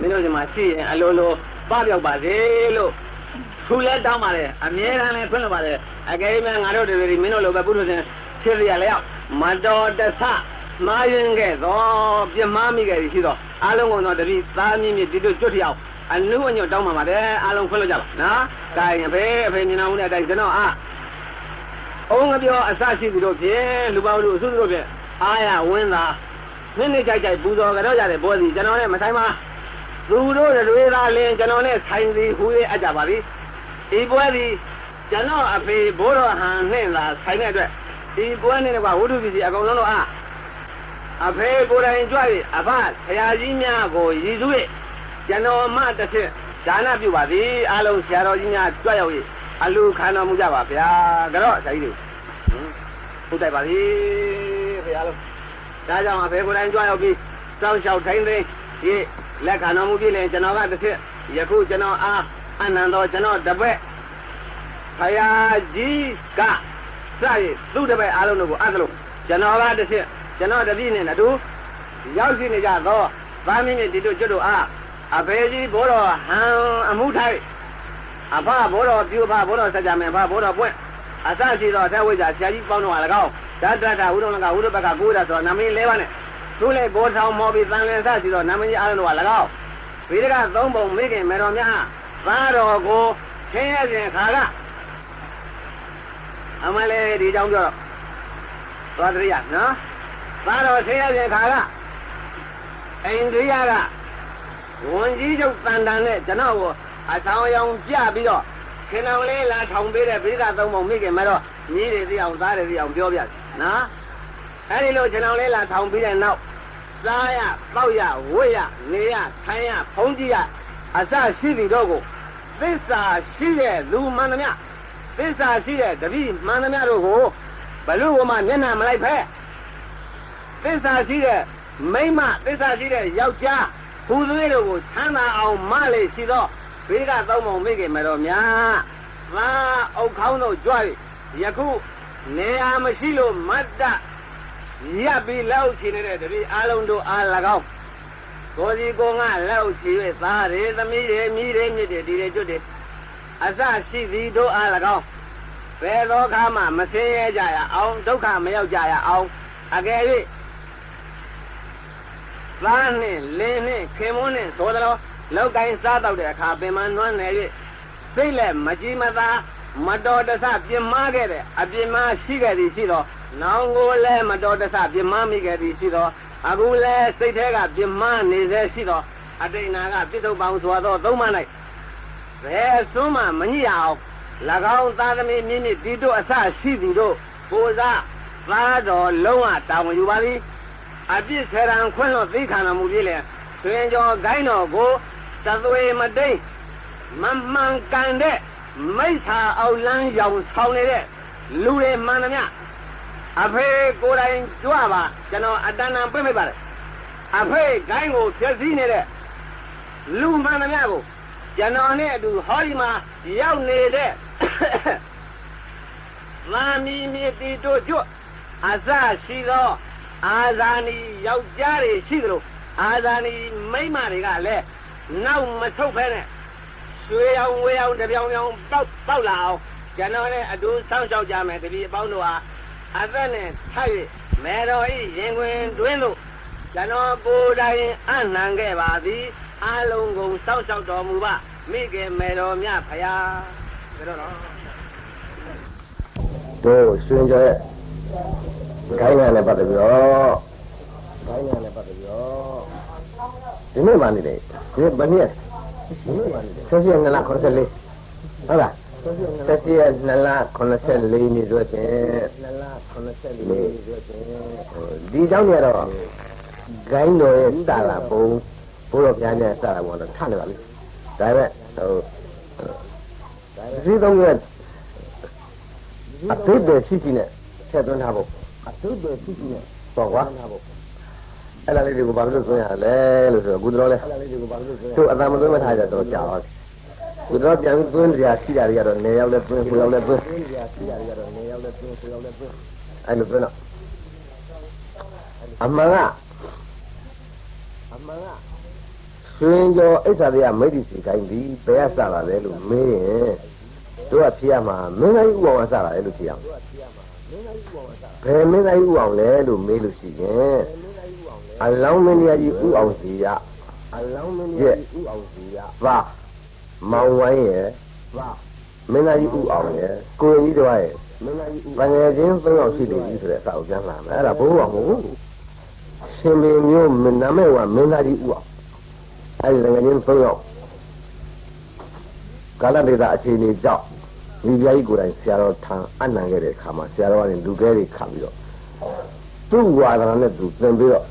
မင်းတို့ဒီမှာရှိရင်အလိုလိုပပြောက်ပါစေလို့သူလဲတောင်းပါတယ်အမြဲတမ်းလဲဖွင့်လို့ပါတယ်အကယ်၍ငါတို့တွေမင်းတို့လိုပဲပုထုဇဉ်ဖြစ်ရလျောက်မတော်တဆမှားရင်ခဲ့သောပြမမိခဲ့ရှိသောအလုံးကုန်သောတတိသားမြင့်မြင့်ဒီတို့ကျွတ်ထျောက်အနုအညွတ်တောင်းပါပါတယ်အလုံးဖွင့်လို့ကြပါနော်။ဒါရင်အဖေအဖေမြင်အောင်တဲ့အတိုင်းကျွန်တော်အာအုံးငပြောအစရှိသူတို့ဖြင့်လူပေါင်းလူအစုတို့ဖြင့်အာရဝင်းသာနင်းနေကြိုက်ကြိုက်ပူဇော်ကြတော့ကြတဲ့ဘောစီကျွန်တော်နဲ့မဆိုင်ပါ သူတို့တွေသာလင်းကျွန်တော်နဲ့ဆိုင်စီဟူ၍အပ်ကြပါပြီဒီပွဲသည်ကျွန်တော်အဖေဘိုးတော်ဟန်နှင့်သာဆိုင်တဲ့အတွက်ဒီပွဲနဲ့ကဝိတုပစ္စည်းအကုန်လုံးတော့အာအဖေကိုယ်တိုင်ကြွ၍အဖဆရာကြီးများကိုရည်စူး၍ကျွန်တော်မှတစ်ချက်ဒါနပြုပါသည်အားလုံးဆရာတော်ကြီးများကြွရောက်၍အလူခံတော်မူကြပါဗျာကြော့ဆရာကြီးတို့ဟုတ်တယ်ပါပြီဘုရားလုံးဒါကြောင့်အဖေကိုယ်တိုင်ကြွရောက်ပြီးစောင့်ရှောက်ထိုင်သိ ဒီလက်ခံတော်မူပြီလေကျွန်တော်ကတစ်ချက်ယခုကျွန်တော်အားအနန္တော်ကျွန်တော်တပည့်ဆရာကြီးကစရည်သူ့တပည့်အားလုံးတို့ကိုအသလုံးကျွန်တော်ကတစ်ချက်ကျွန်တော်တပည့်နဲ့အတူရောက်ရှိနေကြသောသားမင်းနဲ့ဒီတို့ကျွတ်တို့အားအဖေကြီးဘိုးတော်ဟန်အမှုထိုက်အဖဘိုးတော်ပြုဖဘိုးတော်စကြမယ်ဖဘိုးတော်ပွင့်အစရှိသောအထက်ဝိဇ္ဇာဆရာကြီးပေါင်းတော်ဟာ၎င်းဓာတ္တတာဝုဒ္ဓလကဝုဒ္ဓဘကကိုးတာဆိုတော့နာမည်၄ပါးနဲ့ သူ့လေဘောထောင်မော်ပြီးတန်လင်းစရှိသောနာမည်အားလုံးတော်ဟာ၎င်းဝိဒကသုံးပုံမိခင်မေတော်များသားတော်ကိုဆင်းရဲခြင်းခါကအမလေးဒီကြောင့်ပြောတော့သွားတရိယနော်သားတော်ဆင်းရဲခြင်းခါကအိန္ဒိယကဝန်ကြီးချုပ်တန်တန်နဲ့ကျွန်တော်ကိုအဆောင်အယောင်ပြပြီးတော့ခင်တော်လေးလာထောင်ပေးတဲ့ပိဋကသုံးပုံမိခင်မတော့ညီးတွေသိအောင်သားတွေသိအောင်ပြောပြနော် အဲဒီလိုကျွန်တော်လေးလာထောင်ပြီးတဲ့နောက်စားရတောက်ရဝိရနေရထိုင်ရဖုံးကြည့်ရအစရှိပြီတော့ကိုသစ္စာရှိတဲ့လူမှန်သမျှသစ္စာရှိတဲ့တပည့်မှန်သမျှတို့ကိုဘလို့ကမှမျက်နှာမလိုက်ဖက်သစ္စာရှိတဲ့မိမသစ္စာရှိတဲ့ယောက်ျားဟူသွေးတို့ကိုချမ်းသာအောင်မလေရှိသောဘေးကသုံးပုံမိခင်မတော်များသာအုတ်ခေါင်းတို့ကြွရယခုနေရာမရှိလို့မတ်တ ရပ်ပြီးလောက်ချင်နေတဲ့တပည့်အလုံးတို့အား၎င်းကိုစီကိုငါလောက်ချီ၍သားရေသမီးရေမိရေမြစ်တွေဒီတွေကျွတ်တွေအစရှိသည်တို့အား၎င်းဘယ်သောခါမှမဆင်းရဲကြရအောင်ဒုက္ခမရောက်ကြရအောင်အကယ်၍သားနှင့်လင်းနှင့်ခင်မွန်းနှင့်သို့တော်လောက်ကိုင်းစားတော့တဲ့အခါပင်မနွမ်းနယ်၍စိတ်လက်မကြည်မသာမတော်တဆပြင်မာခဲ့တဲ့အပြင်မရှိခဲ့သည်ရှိသော နောင်ကိုလည်းမတော်တဆပြင်မာမိခဲ့သည်ရှိသောအခုလည်းစိတ်ထဲကပြင်မာနေစေရှိသောအတိတ်နာကပြစ္ဆုတ်ပေါင်းစွာသောသုံးမ၌ဘယ်အစွန်းမှမညစ်ရအောင်၎င်းသားသမီးမြင့်မြင့်ဒီတို့အစရှိသည်တို့ကိုစားသားတော်လုံးဝတာဝန်ယူပါသည်အပြစ်ဆရန်ခွင့်လို့သိခံတော်မူပြီလေတွင်ကျော်ဂိုင်းတော်ကိုသသွေမတိန်မမှန်ကန်တဲ့မိစ္ဆာအောင်လန်းရောင်ဆောင်နေတဲ့လူတွေမှန်သမျှ အဖေကိုယ်တိုင်ကြွပါကျွန်တော်အတဏ္ဍပြိမိတ်ပါတယ်အဖေဂိုင်းကိုဖြည့်ဆည်းနေတဲ့လူမှန်သမျှကိုကျွန်တော်နဲ့အတူဟောဒီမှာရောက်နေတဲ့မာမီမြေတီတို့ကျွတ်အစရှိသောအာဇာနည်ယောက်ျားတွေရှိသလိုအာဇာနည်မိန်းမတွေကလည်းနောက်မထုတ်ဖဲနဲ့ရွှေရောင်ဝေရောင်တပြောင်ပြောင်ပေါက်ပေါက်လာအောင်ကျွန်တော်နဲ့အတူစောင့်ရှောက်ကြမယ်တပည့်အပေါင်းတို့ဟာ အသက်နဲ့ထိုက်၍မေတော်ဤရင်ခွင်တွင်းသို့ကျွန်တော်ကိုယ်တိုင်အနှံခဲ့ပါသည်အလုံးကုန်စောင့်ရှောက်တော်မူပါမိခင်မေတော်မြတ်ဖရာဒါတော့နော်တို့ရှင်ကြရဲ့ခိုင်းရနဲ့ပတ်သက်ပြီးတော့ခိုင်းရနဲ့ပတ်သက်ပြီးတော့ဒီနေ့မှနေတယ်ဒီဘယ်နည်းဒီနေ့မှနေတယ်ဆက်စီ2လ84ဟုတ်လား ဆက်စီ2လ84နေဆိုရင်2လ84နေဆိုရင်ဒီเจ้าနေတော့ဂိုင်းတော်ရဲ့တာလာပုံဘိုးတော်ဘုရားနဲ့တာလာပုံတော့ထနေပါပြီဒါပေမဲ့ဟိုဒီတော့ရအတိတ်ပဲရှိရှိနဲ့ဆက်သွင်းထားဖို့အတိတ်ပဲရှိရှိနဲ့တော့ကွာအဲ့ဒါလေးတွေကိုဘာလို့သွင်းရလဲလို့ဆိုတော့အခုတော့လဲအဲ့ဒါလေးတွေကိုဘာလို့သွင်းရလဲသူအသာမသွင်းမထားကြတော့ကြာပါပြီ ခုတော့ပြန်ပြီးသွင်းကြရရှိတာတွေကတော့နေရောက်လဲသွင်းကိုရောက်လဲသွင်းသွင်းကြရရှိတာတွေကတော့နေရောက်လဲသွင်းကိုရောက်လဲသွင်းအဲ့လိုသွင်းတော့အမှန်ကအမှန်ကရွှင်ကျော်အိစ္ဆာတရားမိတ္တိစီကိုင်းဒီဘယ်ကစလာလဲလို့မေးရင်တို့ကဖြေရမှာမင်းသားကြီးဥအောင်ကစလာတယ်လို့ဖြေရမှာဘယ်မင်းသားကြီးဥအောင်လဲလို့မေးလို့ရှိရင်အလောင်းမင်းကြီးဥအောင်စီရအလောင်းမင်းကြီးဥအောင်စီရပါ မောင်ဝိုင်းရဲ့ပါမင်းသားကြီးဥအောင်ရဲ့ကိုရင်ကြီးတော့ရဲ့မင်းသားကြီးဥငယ်ချင်းသုံးယောက်ရှိတယ်ကြီးဆိုတဲ့အစာကိုပြန်လာမယ်အဲ့ဒါဘိုးအောင်မဟုတ်ဘူးရှင်မင်းမျိုးနာမည်ကမင်းသားကြီးဥအောင်အဲ့ဒီငယ်ချင်းသုံးယောက်ကာလဒေတာအခြေအနေကြောင့်ဒီပြားကြီးကိုယ်တိုင်ဆရာတော်ထံအနံခဲ့တဲ့အခါမှာဆရာတော်ကနေလူကဲတွေခတ်ပြီးတော့သူ့ဝါဒနာနဲ့သူသင်ပြီးတော့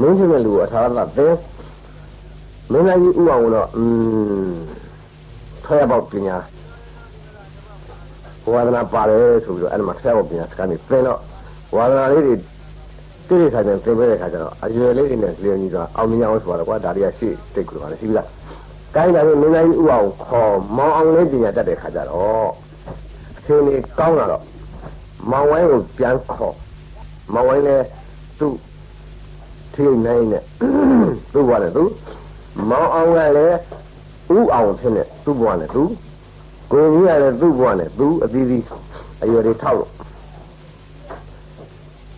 မင်းချင်းတဲ့လူကိုအထာရသသင်မင်းသားကြီးဥအောင်တော့อืม ထွဲပေါက်ပညာဝါဒနာပါတယ်ဆိုပြီးတော့အဲ့ဒီမှာထွဲပေါက်ပညာစကားနေသင်တော့ဝါဒနာလေးတွေတိတိကျကျသင်ပေးတဲ့အခါကျတော့အရွယ်လေးတွေနဲ့လျော်ညီတော့အောင်မြင်အောင်ဆိုတော့ကွာဒါတွေကရှေ့တိတ်ကြပါလေရှိပြီလားကိုင်းတာဆိုမင်းသားကြီးဥအောင်ခေါ်မောင်အောင်လေးပညာတတ်တဲ့ခါကျတော့အချိန်ကြီးကောင်းလာတော့မောင်ဝိုင်းကိုပြန်ခေါ်မောင်ဝိုင်းလည်းသူ့ထိနိုင်နဲ့သူ့ဘဝနဲ့သူမောင်အောင်ကလည်း ဥအောင်ဖြစ်နေသူ့ဘဝနဲ့သူကိုကြီးကလည်းသူ့ဘဝနဲ့သူအသီးသီးအရွယ်တွေထောက်လို့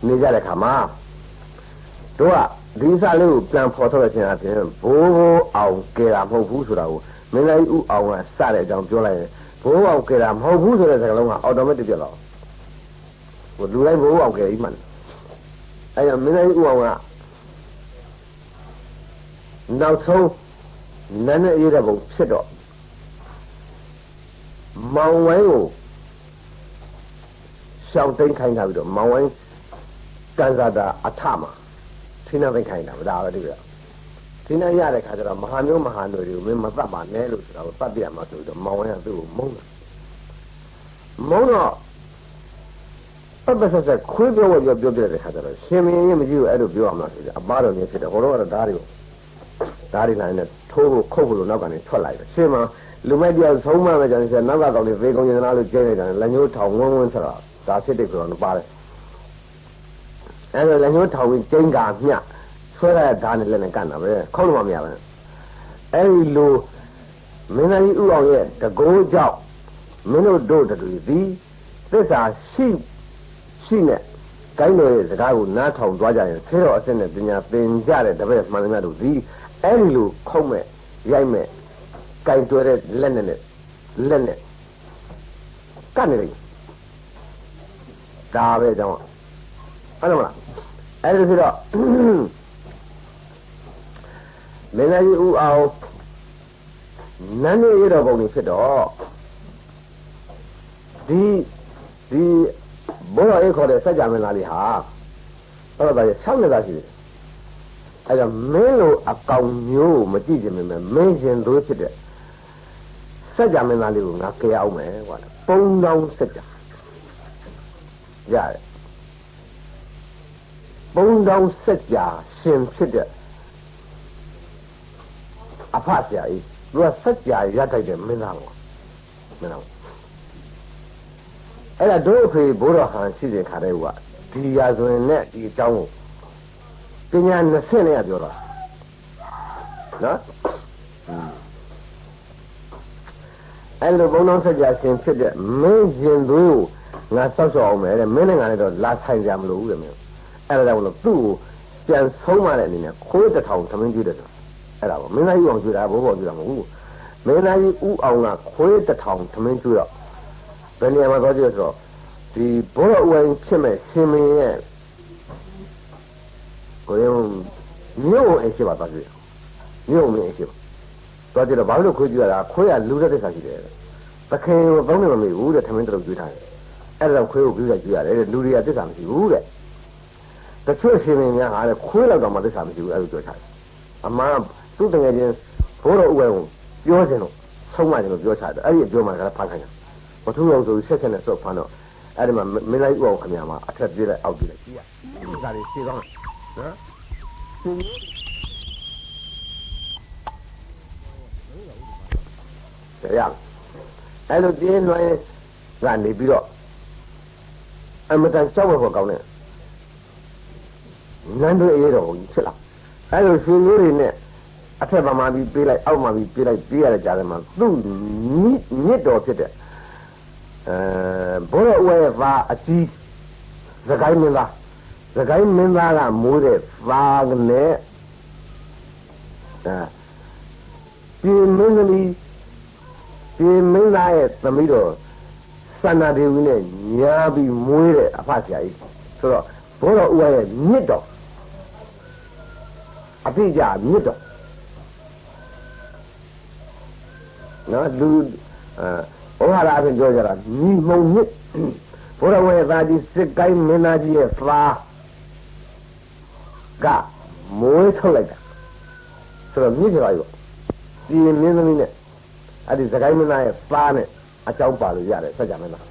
နေကြတဲ့ခါမှာတို့ကဒီစားလေးကိုပြန်ဖော်ထုတ်ရခြင်းအပြင်ဘိုးဘိုးအောင်ကဲတာမဟုတ်ဘူးဆိုတာကိုမင်းသားကြီးဥအောင်ကစတဲ့အကြောင်းပြောလိုက်ရင်ဘိုးအောင်ကဲတာမဟုတ်ဘူးဆိုတဲ့စကားလုံးကအော်တိုမက်တစ်ပြတ်တော့ဟိုလူတိုင်းဘိုးအောင်ကဲကြီးမှန်အဲ့တော့မင်းသားကြီးဥအောင်ကနောက်ဆုံး နန်းနဲ့အေးတဲ့ဘုံဖြစ်တော့မောင်ဝိုင်းကိုရှောင်းသိမ်းခိုင်းတာပြီးတော့မောင်ဝိုင်းကန်စားတာအထမှာထိနာသိမ်းခိုင်းတာဒါပဲတကယ်ထိနာရတဲ့ခါကျတော့မဟာမျိုးမဟာနွယ်တွေကိုမင်းမသတ်ပါနဲ့လို့ဆိုတာကိုသတ်ပြရမှာဆိုပြီးတော့မောင်ဝိုင်းကသူ့ကိုမုန်းတာမုန်းတော့ပတ်ပတ်ဆက်ဆက်ခွေးပြောဝပြောပြောပြတဲ့ခါကျတော့ရှင်မင်းရင်မကြည့်ဘူးအဲ့လိုပြောရမှာဆိုကြအပားတော်မျိုးဖြစ်တယ်ဟိုတော့ကတော့ဓာတ်တွေကို ဓာတ်တွေနိုင်နဲ့ထိုးဖို့ခုတ်ဖို့လို့နောက်ကနေထွက်လိုက်တယ်ရှင်မလူမိုက်ပြောက်ဆုံးမမယ်ကြောင့်ဆိုနောက်ကကောင်တွေသေကုန်ရင်လားလို့ကျဲနေတယ်လက်ညှိုးထောင်ဝန်းဝန်းဆိုတာဒါဖြစ်တဲ့ကတော့ပါတယ်အဲ့တော့လက်ညှိုးထောင်ပြီးကျင်းကာမျှဆွဲရတဲ့ဓာတ်နဲ့လက်နဲ့ကန်တာပဲခုတ်လို့မရဘူးအဲ့ဒီလိုမင်းသားကြီးဥအောင်ရဲ့တကိုးကြောင့်မင်းတို့တို့တူသည်သစ္စာရှိရှိနဲ့ကိုင်းတော်ရဲ့စကားကိုနားထောင်သွားကြရင်ဆေးတော်အစစ်နဲ့ပညာသင်ကြတဲ့တပည့်မှန်သမျှတို့သည် အဲ့ဒီလိုခုံးမဲ့ရိုက်မဲ့ကင်တွဲတဲ့လက်နဲ့လက်နဲ့ကတ်နေတယ်ဒါပဲကြောင့်အဲ့လိုမလားအဲ့ဒီဆိုတော့မင်းကြီးဦးအောင်နန်းနေရတော်ပုံတွေဖြစ်တော့ဒီဒီဘောရအေးခေါ်တဲ့စัจ जा မင်းသားလေးဟာအဲ့တော့ဒါ6နှစ်သားရှိတယ် အဲ့တော့မင်းလိုအကောင်မျိုးမကြည့်ချင်မင်းမင်းရှင်တို့ဖြစ်တဲ့စัจ जा မင်းသားလေးကိုငါကြရအောင်မယ်ကွာပုံတောင်းစัจ जा ရတယ်ပုံတောင်းစัจ जा ရှင်ဖြစ်တဲ့အဖဆရာကြီးသူကစัจ जा ရတတ်တဲ့မင်းသားကွာမင်းသားအဲ့ဒါတို့အဖေဘိုးတော်ဟန်ရှိတဲ့ခါတည်းကဒီရာဇဝင်နဲ့ဒီအကြောင်းကို ပညာ20နဲ့ပြောတာနော်အဲ့လိုဘုံတော်ဆက်ကြရှင်ဖြစ်တဲ့မင်းရင်သူငါစောက်စောက်အောင်မယ်တဲ့မင်းနဲ့ငါလည်းတော့လာဆိုင်ကြမလို့ဘူးတဲ့မင်းအဲ့ဒါကြောင့်လို့သူ့ကိုပြန်ဆုံးမတဲ့အနေနဲ့ခိုးတထောင်သမင်းကျွေးတယ်ဆိုအဲ့ဒါပေါ့မင်းသားကြီးအောင်ကျွေးတာဘိုးဘောကျွေးတာမဟုတ်ဘူးမင်းသားကြီးဥအောင်ကခွေးတထောင်သမင်းကျွေးတော့ဘယ်နေရာမှာသွားကြည့်ဆိုတော့ဒီဘိုးတော်ဥဝင်ဖြစ်မဲ့ရှင်မင်းရဲ့ ကိုယ်ရုံမြို့အိမ်ရှိပါသွားကြည့်မြို့မင်းအိမ်ရှိပါသွားကြည့်တော့ဘာလို့ခွေးကြည့်ရတာခွေးကလူတဲ့တိစ္ဆာရှိတယ်သခင်ကိုကောင်းတယ်မမေ့ဘူးတဲ့သမင်းတလုံးကျွေးထားတယ်အဲ့ဒါခွေးကိုကြည့်ရကြည့်ရတယ်တဲ့လူတွေကတိစ္ဆာမရှိဘူးတဲ့တချို့ရှင်မင်းများဟာတဲ့ခွေးလောက်တော့မှတိစ္ဆာမရှိဘူးအဲ့လိုပြောထားတယ်အမှန်သူ့တကယ်ချင်းဘိုးတော်ဥဝင်ကိုပြောစင်လို့ဆုံးမတယ်လို့ပြောချတယ်အဲ့ဒီအပြောမှလည်းဖန်ခိုင်းတယ်မထူအောင်ဆိုဆက်ချက်နဲ့စော့ဖမ်းတော့အဲ့ဒီမှာမင်းလိုက်ဥအောင်ခင်ဗျာမှာအထက်ပြေးလိုက်အောက်ပြေးလိုက်ကြည့်ရဒီစားလေးရှင်းကောင်း နော်တရားအဲ့လိုတင်းလွှဲကနေပြီးတော့အမတန်ကြောက်ဖို့ကောင်းတယ်နန်းတွေအေးတော်ကြီးဖြစ်လာအဲ့လိုရှင်မျိုးတွေနဲ့အထက်မှာမှပြီးပေးလိုက်အောက်မှာပြီးပေးလိုက်ပေးရတဲ့ကြားထဲမှာသူ့မြစ်မြစ်တော်ဖြစ်တဲ့အဲဘောရဝဲသားအကြီးသခိုင်းမင်းသား သခိုင်းမင်းသားကမိုးတဲ့သားနဲ့အဲပြင်မင်းသမီးပြင်မင်းသားရဲ့သမီးတော်စန္ဒဒေဝီနဲ့ညာပြီးမွေးတဲ့အဖဆရာကြီးဆိုတော့ဘောရဥရဲ့မြစ်တော်အတိအကျမြစ်တော်နော်လူအဲဩဟာရအဖြစ်ပြောကြတာညီမုံမြစ်ဘုရားဝေသားကြီးစစ်ကိုင်းမင်းသားကြီးရဲ့သား ကမွေးထုတ်လိုက်တာဆိုတော့မြစ်ကြပါရောဒီမင်းသမီးနဲ့အဲ့ဒီစကိုင်းမင်းသားရဲ့သားနဲ့အကြောင်းပါလို့ရတယ်ဆက်ကြမင်းသား